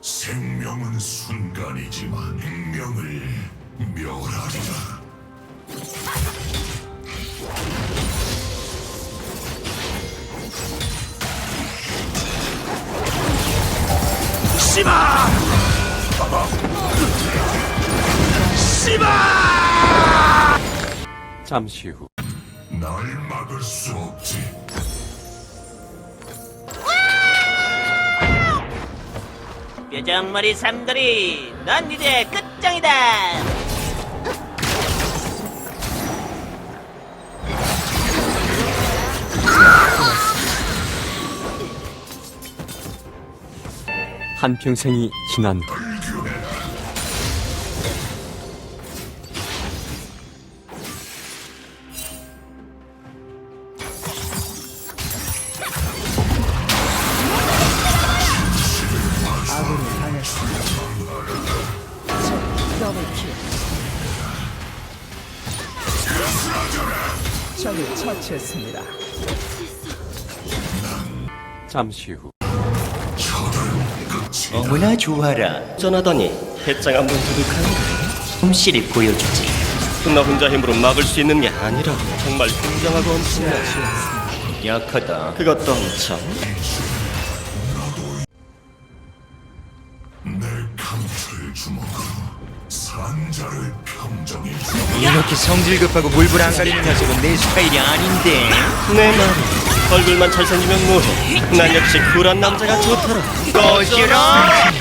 생명은 순간이지만 생명을 멸하리라. 씨바! 잠시 후. 날 막을 수 없지. 뾰정머리 삼돌이 넌 이제 끝장이다. 한평생이 지난 후 적을 처치했습니다. 잠시 후. 어머나 좋아라 쩌나더니. 배짱 한번 두둑한데 솜씨를 보여주지. 나 혼자 힘으로 막을 수 있는 게 아니라 정말 굉장하고 엄청나지 약하다. 그것도 엄청 이렇게 성질 급하고 물불 안 가리는 녀석은 내 스타일이 아닌데. 내 말이 얼굴만 잘생기면 뭐해? 난 역시 쿨한 남자가 좋더라. 꺼지라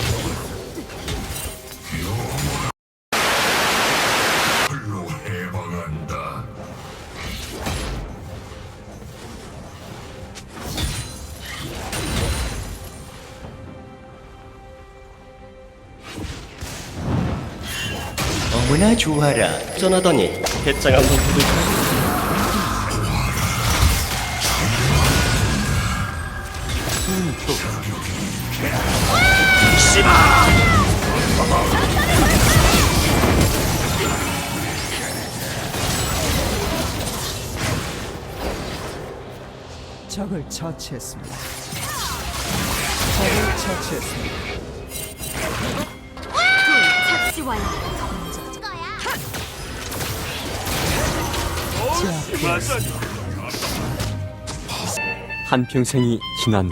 어머나 좋아라 쩌나더니 배짱 한번 두둑한데 적을 처치했습니다. 적을 처치했습니다. 착시 완료. 한평생이 지난 후